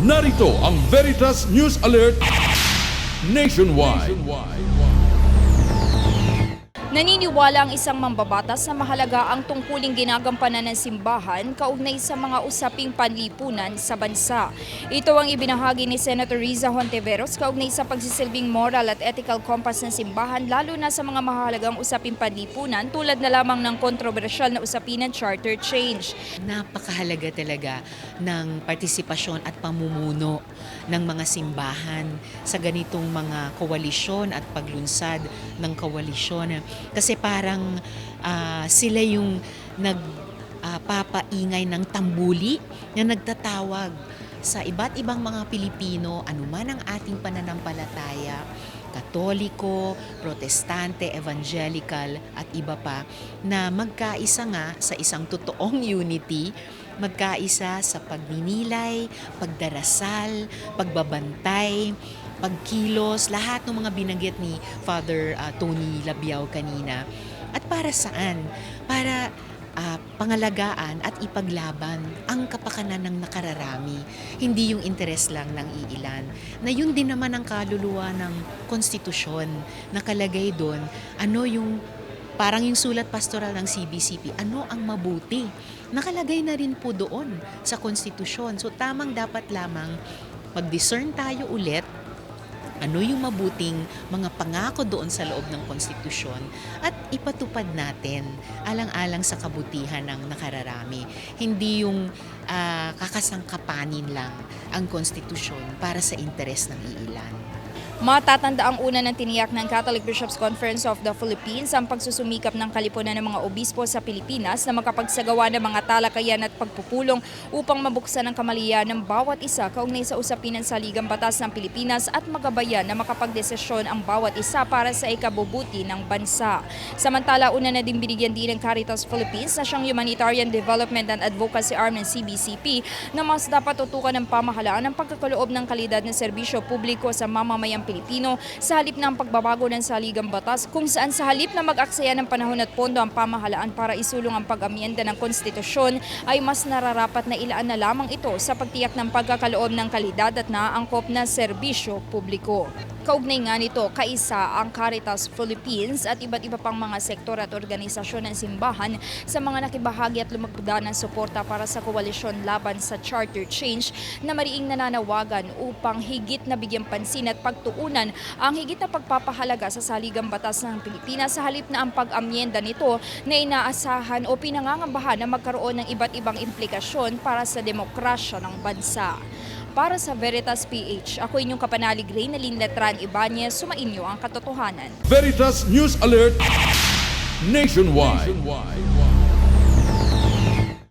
Narito ang Veritas News Alert Nationwide. Naniniwala ang isang mambabatas na mahalaga ang tungkuling ginagampanan ng simbahan kaugnay sa mga usaping panlipunan sa bansa. Ito ang ibinahagi ni Senator Riza Hontiveros kaugnay sa pagsisilbing moral at ethical compass ng simbahan lalo na sa mga mahalagang usaping panlipunan tulad na lamang ng kontrobersyal na usapin ng charter change. napakahalaga talaga ng partisipasyon at pamumuno ng mga simbahan sa ganitong mga koalisyon at paglunsad ng koalisyon. Kasi parang ah, sila yung nagpapaingay ng tambuli na nagtatawag sa iba't ibang mga Pilipino, anuman ang ating pananampalataya, Katoliko, Protestante, Evangelical at iba pa na magkaisa nga sa isang totoong unity, magkaisa sa pagninilay, pagdarasal, pagbabantay, pagkilos, lahat ng mga binanggit ni Father ah, Tony Labiao kanina. At para saan? Para ah, pangalagaan at ipaglaban ang kapakanan ng nakararami, hindi yung interes lang ng iilan. Na yun din naman ang kaluluwa ng konstitusyon, nakalagay doon, ano yung parang yung sulat pastoral ng CBCP, ano ang mabuti? Nakalagay na rin po doon sa konstitusyon. So tamang dapat lamang mag-discern tayo ulit ano yung mabuting mga pangako doon sa loob ng konstitusyon at ipatupad natin alang-alang sa kabutihan ng nakararami. Hindi yung ah, kakasangkapanin lang ang konstitusyon para sa interes ng iilan. Matatanda ang una ng tiniyak ng Catholic Bishops Conference of the Philippines ang pagsusumikap ng kalipunan ng mga obispo sa Pilipinas na makapagsagawa ng mga talakayan at pagpupulong upang mabuksan ang kamalian ng bawat isa kaugnay sa usapin ng saligang batas ng Pilipinas at magabayan na makapagdesisyon ang bawat isa para sa ikabubuti ng bansa. Samantala, una na din binigyan din ng Caritas Philippines na siyang Humanitarian Development and Advocacy Arm ng CBCP na mas dapat tutukan ng pamahalaan ang pagkakaloob ng kalidad ng serbisyo publiko sa mamamayang Pilipino sa halip ng pagbabago ng saligang batas kung saan sa halip na mag-aksaya ng panahon at pondo ang pamahalaan para isulong ang pag-amyenda ng konstitusyon ay mas nararapat na ilaan na lamang ito sa pagtiyak ng pagkakaloob ng kalidad at naaangkop na serbisyo publiko. Kaugnay nga nito, kaisa ang Caritas Philippines at iba't iba pang mga sektor at organisasyon ng simbahan sa mga nakibahagi at lumagda ng suporta para sa koalisyon laban sa charter change na mariing nananawagan upang higit na bigyang pansin at pagtuunan ang higit na pagpapahalaga sa saligang batas ng Pilipinas sa halip na ang pag-amyenda nito na inaasahan o pinangangambahan na magkaroon ng iba't ibang implikasyon para sa demokrasya ng bansa. Para sa Veritas PH, ako inyong kapanalig Reynalyn Letran Ibanez, sumainyo ang katotohanan. Veritas News Alert Nationwide.